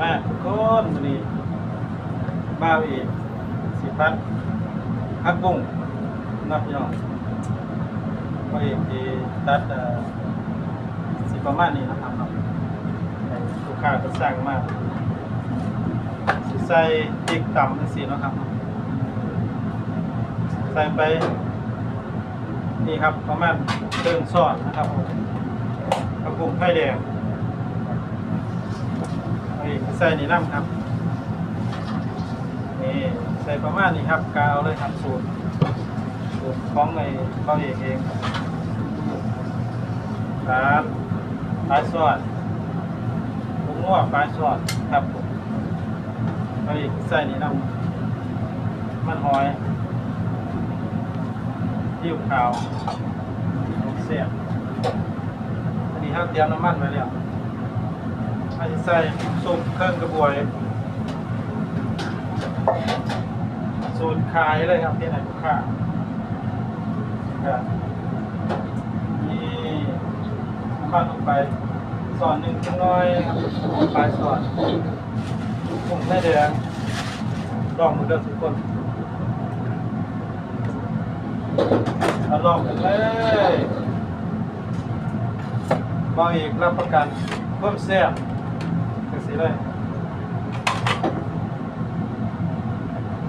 มาทุกคนวันนี้บ้าวอีกสิพัดพักบุ้งนับพี่น้องก็อีกที่ตัดสิประมาณนี้นะครับเนาะลูกค้าก็สั่งมาสิใส่พริกต่ำจังซี่เนะครับ ใส่ไป นี่ครับประมาณเครื่องซอสนะครับผมกระปุกไข่แดง ใส่นี่น้ำครับนี่ใส่ประมาณนี้ครับกาวเลยครับสูตรสูตรของในเขาเองเองครับปลายซอสผมงวปลายซอสครับผมเอาอีกใส่นี่น้ำมันหอยยิ้วขาวเสียบอันนี้ครับเตรียมน้ำมันไว้แล้ว ใส่ซุปเครื่องกระบวย สูตรขายเลยครับที่ไหนลูกค้าครับนี่ข้าวลงไปสอนหนึ่งจังน้อยครับปลายสอนผมไม่แดงลองมือเดิมทุกคนเอาลองกันเลยบาอีกรับประกันเพิ่มแซ่บ สิเลย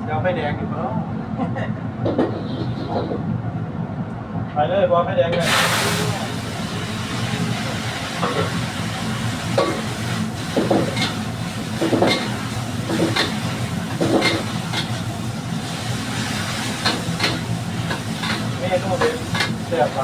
เดี๋ยวไฟแดงอยู่เนาะไปเลยบอลไฟแดงเลยเมนูเด็ดเสียบไป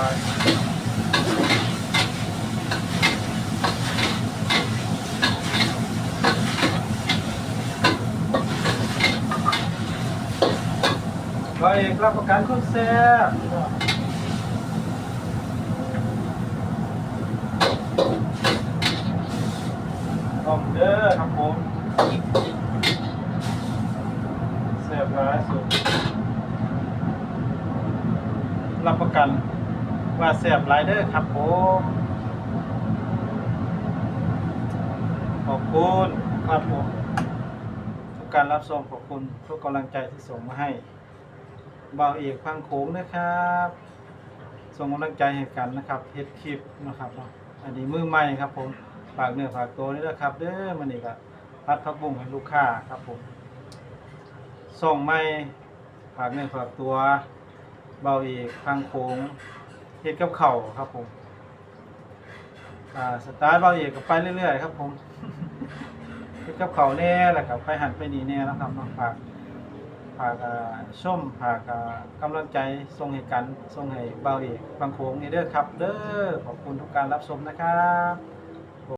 บเอกรับประกันคนแซ่บขอบเด้อครับผมแซ่บร้ายสุด รับประกันว่าแซ่บหลายเด้อครับผมขอบคุณครับผมทุกการรับชมขอบคุณทุกกำลังใจที่ส่งมาให้ บ่าวเอกพังโขมนะครับส่งกำลังใจให้กันนะครับเฮ็ดคลิปนะครับอันนี้มือใหม่ครับผมฝากเนื้อฝากตัวนี่นะครับเด้อมันนี่ก็พัดพักบุ้งให้ลูกค้าครับผมส่งใหม่ฝากเนื้อฝากตัวเบาเอกพังโขงเฮ็ดกับเข่าครับผมอ่าสไตล์เบาเอกก็ไปเรื่อยๆครับผมเฮ็ดกับเข่าแน่แหล้วก็ไปหันไปนี่แน่นะครับเนาฝาก ฝากอ่าชมฝากกำลังใจทรงให้กันทรงให้เบาเอกบางโขงนี่เด้อครับ เด้อขอบคุณทุกการรับชมนะครับ